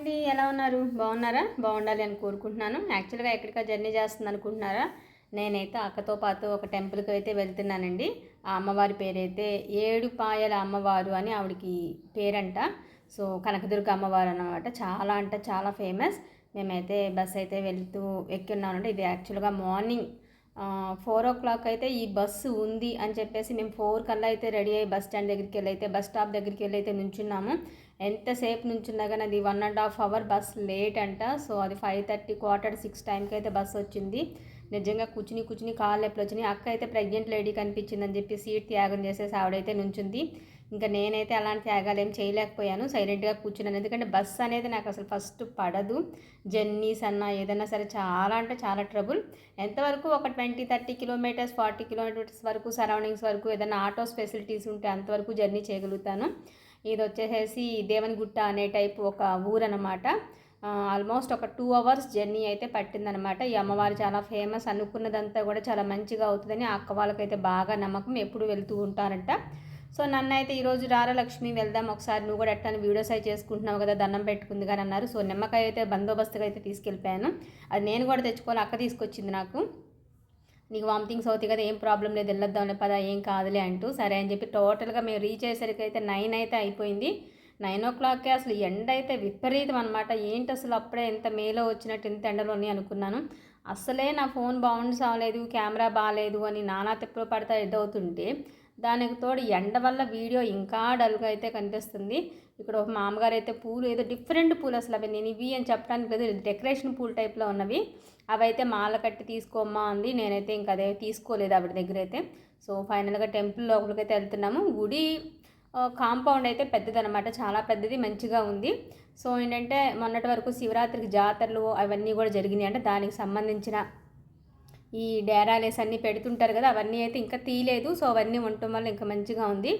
అండి ఎలా ఉన్నారు? బాగున్నారా? బాగుండాలి అని కోరుకుంటున్నాను. యాక్చువల్గా ఎక్కడికా జర్నీ చేస్తుంది అనుకుంటున్నారా? నేనైతే అక్కతో పాటు ఒక టెంపుల్కి అయితే వెళ్తున్నానండి. ఆ అమ్మవారి పేరైతే ఏడుపాయల అమ్మవారు అని ఆవిడకి పేరంట. సో కనకదుర్గ అమ్మవారు అన్నమాట. చాలా అంటే చాలా ఫేమస్. మేమైతే బస్ అయితే వెళ్తూ ఎక్కి ఉన్నామంటే ఇది యాక్చువల్గా మార్నింగ్ ఫోర్ ఓ క్లాక్ అయితే ఈ బస్సు ఉంది అని చెప్పేసి మేము ఫోర్ కల్లా అయితే రెడీ అయ్యి బస్ స్టాండ్ దగ్గరికి వెళ్ళి అయితే బస్ స్టాప్ దగ్గరికి వెళ్ళి అయితే నుంచున్నాము. ఎంతసేపు నుంచున్నా కానీ అది one and half hour bus late అంట. సో అది ఫైవ్ థర్టీ క్వార్టర్ సిక్స్ టైంకి అయితే బస్ వచ్చింది. నిజంగా కూర్చుని కూర్చుని కాళ్ళు ఎప్పుడు వచ్చినాయి అక్క అయితే ప్రెగ్నెంట్ లేడీ కనిపించింది అని చెప్పి సీట్ త్యాగం చేసేసి ఆవిడైతే నుంచుంది. ఇంకా నేనైతే అలాంటి త్యాగాలు ఏం చేయలేకపోయాను. సైలెంట్గా కూర్చున్నాను. ఎందుకంటే బస్ అనేది నాకు అసలు ఫస్ట్ పడదు. జర్నీస్ అన్నా ఏదైనా సరే చాలా అంటే చాలా ట్రబుల్ ఎంతవరకు ఒక twenty thirty kilometres forty kilometres వరకు సరౌండింగ్స్ వరకు ఏదైనా ఆటోస్ ఫెసిలిటీస్ ఉంటే అంతవరకు జర్నీ చేయగలుగుతాను. ఇది వచ్చేసేసి దేవనగుట్ట అనే టైప్ ఒక ఊరు అనమాట ఆల్మోస్ట్ ఒక టూ అవర్స్ జర్నీ అయితే పట్టిందనమాట ఈ అమ్మవారు చాలా ఫేమస్ అనుకున్నదంతా కూడా చాలా మంచిగా అవుతుందని అక్క వాళ్ళకైతే బాగా నమ్మకం. ఎప్పుడు వెళ్తూ ఉంటారంట. సో నన్ను అయితే ఈరోజు రారా లక్ష్మి వెళ్దాం. ఒకసారి నువ్వు కూడా ఎట్లా వీడియోస్ అయితే చేసుకుంటున్నావు కదా దండం పెట్టుకుంది కానీ అన్నారు. సో నిమ్మకాయ అయితే బందోబస్తుగా అయితే తీసుకెళ్ళిపోయాను. అది నేను కూడా తెచ్చుకోవాలి అక్క తీసుకొచ్చింది నాకు. నీకు వామిటింగ్స్ అవుతాయి కదా ఏం ప్రాబ్లం లేదు వెళ్ళొద్దాంలే పదా ఏం కాదులే అంటూ సరే అని చెప్పి టోటల్గా మేము రీచ్ అయ్యేసరికి అయితే నైన్ అయితే అయిపోయింది. నైన్ ఓ క్లాక్కే అసలు ఎండ అయితే విపరీతం అనమాట ఏంటి అసలు అప్పుడే ఎంత మేలో వచ్చినట్టు ఎంత ఎండలోని అనుకున్నాను. అసలే నా ఫోన్ బౌన్స్ అవ్వలేదు కెమెరా బాగాలేదు అని నానా తిప్పులు పడతా ఎదవుతుంటే దానికి తోడు ఎండ వల్ల వీడియో ఇంకా డల్గా అయితే కనిపిస్తుంది. ఇక్కడ ఒక మామగారు అయితే పూలు ఏదో డిఫరెంట్ పూలు అసలు అవి నేను ఇవి అని చెప్పడానికి లేదు. డెకరేషన్ పూల్ టైప్లో ఉన్నవి. అవి అయితే మాల కట్టి తీసుకోమ్మా అంది. నేనైతే ఇంకా అదే తీసుకోలేదు ఆవిడ దగ్గర అయితే. సో ఫైనల్గా టెంపుల్ లోపలికి అయితే వెళ్తున్నాము. గుడి కాంపౌండ్ అయితే పెద్దదనమాట చాలా పెద్దది మంచిగా ఉంది. సో ఏంటంటే మొన్నటి వరకు శివరాత్రికి జాతరలు అవన్నీ కూడా జరిగినాయి. అంటే దానికి సంబంధించిన ఈ డేరాలేస్ అన్నీ పెడుతుంటారు కదా అవన్నీ అయితే ఇంకా తీయలేదు. సో అవన్నీ ఉండటం వల్ల ఇంకా మంచిగా ఉంది.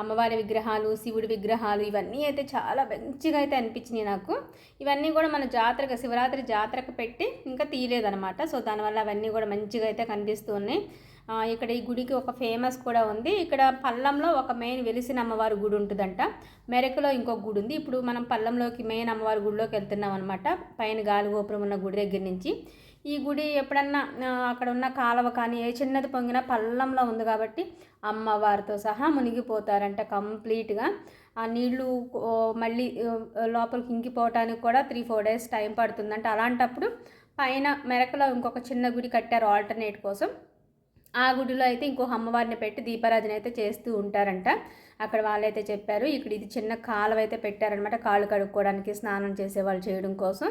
అమ్మవారి విగ్రహాలు శివుడి విగ్రహాలు ఇవన్నీ అయితే చాలా మంచిగా అయితే అనిపించినాయి నాకు. ఇవన్నీ కూడా మన జాతరకు శివరాత్రి జాతరకు పెట్టి ఇంకా తీయలేదనమాట సో దానివల్ల అవన్నీ కూడా మంచిగా అయితే కనిపిస్తూ ఉన్నాయి ఇక్కడ ఈ గుడికి ఒక ఫేమస్ కూడా ఉంది. ఇక్కడ పల్లంలో ఒక మెయిన్ వెలిసిన అమ్మవారి గుడి ఉంటుందంట. మెరకలో ఇంకొక గుడి ఉంది. ఇప్పుడు మనం పల్లంలోకి మెయిన్ అమ్మవారి గుడిలోకి వెళ్తున్నాం అనమాట పైన గాలిగోపురం ఉన్న గుడి దగ్గర నుంచి. ఈ గుడి ఎప్పుడన్నా అక్కడ ఉన్న కాలువ కానీ ఏ చిన్నది పొంగినా పల్లంలో ఉంది కాబట్టి అమ్మవారితో సహా మునిగిపోతారంట కంప్లీట్గా. ఆ నీళ్ళు మళ్ళీ లోపలికి ఇంకిపోవటానికి కూడా త్రీ ఫోర్ డేస్ టైం పడుతుందంట. అలాంటప్పుడు పైన మెరకలో ఇంకొక చిన్న గుడి కట్టారు ఆల్టర్నేట్ కోసం. ఆ గుడిలో అయితే ఇంకో అమ్మవారిని పెట్టి దీపారాధన అయితే చేస్తూ ఉంటారంట. అక్కడ వాళ్ళైతే చెప్పారు ఇక్కడ ఇది చిన్న కాలువ అయితే పెట్టారనమాట కాళ్ళు కడుక్కోవడానికి స్నానం చేసే వాళ్ళు చేయడం కోసం.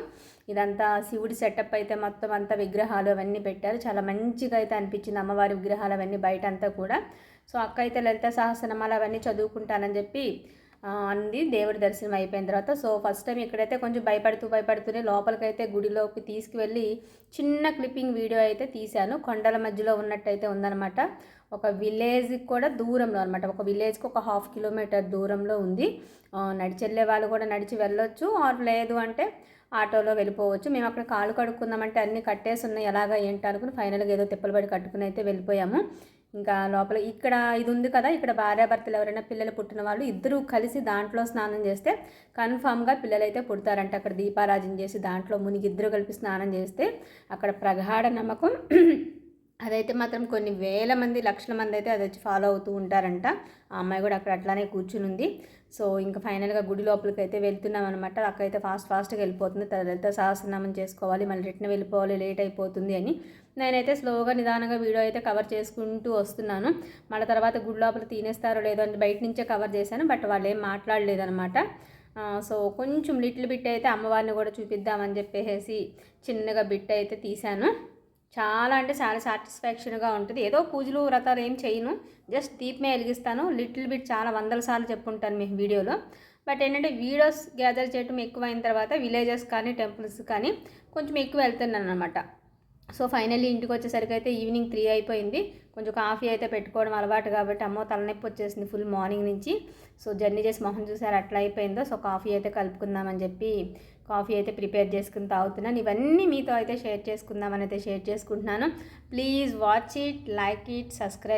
ఇదంతా శివుడి సెటప్ అయితే మొత్తం అంతా విగ్రహాలు అవన్నీ పెట్టారు. చాలా మంచిగా అయితే అనిపించింది అమ్మవారి విగ్రహాలు అవన్నీ బయట అంతా కూడా. సో అక్క అయితే లలిత సహస్రనామాలు అవన్నీ చదువుకుంటానని చెప్పి అంది. దేవుడి దర్శనం అయిపోయిన తర్వాత సో ఫస్ట్ టైం ఇక్కడైతే కొంచెం భయపడుతూ భయపడుతూనే లోపలికైతే గుడిలోకి తీసుకువెళ్ళి చిన్న క్లిప్పింగ్ వీడియో అయితే తీశాను. కొండల మధ్యలో ఉన్నట్టయితే ఉందనమాట ఒక విలేజ్కి కూడా దూరంలో అనమాట ఒక విలేజ్కి ఒక హాఫ్ కిలోమీటర్ దూరంలో ఉంది. నడిచి వెళ్ళే వాళ్ళు కూడా నడిచి వెళ్ళొచ్చు. ఆర్ లేదు అంటే ఆటోలో వెళ్ళిపోవచ్చు. మేము అక్కడ కాలు కడుక్కుందామంటే అన్నీ కట్టేసి ఉన్నాయి. ఎలాగా ఏంటి అనుకుని ఫైనల్గా ఏదో తిప్పలు పడి కట్టుకుని అయితే వెళ్ళిపోయాము. ఇంకా లోపల ఇక్కడ ఇది ఉంది కదా ఇక్కడ భార్యాభర్తలు ఎవరైనా పిల్లలు పుట్టిన వాళ్ళు ఇద్దరు కలిసి దాంట్లో స్నానం చేస్తే కన్ఫామ్గా పిల్లలైతే పుడతారంట. అక్కడ దీపారాజన చేసి దాంట్లో మునిగి ఇద్దరు కలిపి స్నానం చేస్తే అక్కడ ప్రగాఢ నమ్మకం. అదైతే మాత్రం కొన్ని వేల మంది లక్షల మంది అయితే అది వచ్చి ఫాలో అవుతూ ఉంటారంట. ఆ అమ్మాయి కూడా అక్కడ అట్లానే కూర్చుని ఉంది సో ఇంకా ఫైనల్గా గుడి లోపలికి అయితే వెళ్తున్నాం అనమాట అక్కడైతే ఫాస్ట్ ఫాస్ట్గా వెళ్ళిపోతుంది. తర్వాత సహస్రనామం చేసుకోవాలి. మళ్ళీ రిటర్న్ వెళ్ళిపోవాలి లేట్ అయిపోతుంది అని నేనైతే స్లోగా నిదానంగా వీడియో అయితే కవర్ చేసుకుంటూ వస్తున్నాను. మళ్ళీ తర్వాత గుడి లోపల తినేస్తారో లేదో అని బయట నుంచే కవర్ చేశాను బట్ వాళ్ళు ఏం మాట్లాడలేదనమాట సో కొంచెం లిటిల్ బిట్ అయితే అమ్మవారిని కూడా చూపిద్దామని చెప్పేసి చిన్నగా బిట్ అయితే తీశాను. చాలా అంటే చాలా సాటిస్ఫాక్షన్గా ఉంటుంది. ఏదో పూజలు వ్రతాలు ఏం చేయను. జస్ట్ దీపమే వెలిగిస్తాను. లిటిల్ బిట్ చాలా వందల సార్లు చెప్పుకుంటాను మీ వీడియోలో. బట్ ఏంటంటే వీడియోస్ గ్యాదర్ చేయటం ఎక్కువైన తర్వాత విలేజెస్ కానీ టెంపుల్స్ కానీ కొంచెం ఎక్కువ వెళ్తున్నాను అనమాట సో ఫైనల్లీ ఇంటికి వచ్చేసరికి అయితే ఈవినింగ్ త్రీ అయిపోయింది. కొంచెం కాఫీ అయితే పెట్టుకోవడం అలవాటు కాబట్టి అమ్మో తలనొప్పి వచ్చేసింది ఫుల్ మార్నింగ్ నుంచి. సో జర్నీ చేసి మొహం చూసారు అట్లా అయిపోయిందో. సో కాఫీ అయితే కలుపుకుందామని చెప్పి కాఫీ అయితే ప్రిపేర్ చేసుకుని తాగుతున్నాను. ఇవన్నీ మీతో అయితే షేర్ చేసుకుందామని అయితే షేర్ చేసుకుంటున్నాను. Please watch it like it subscribe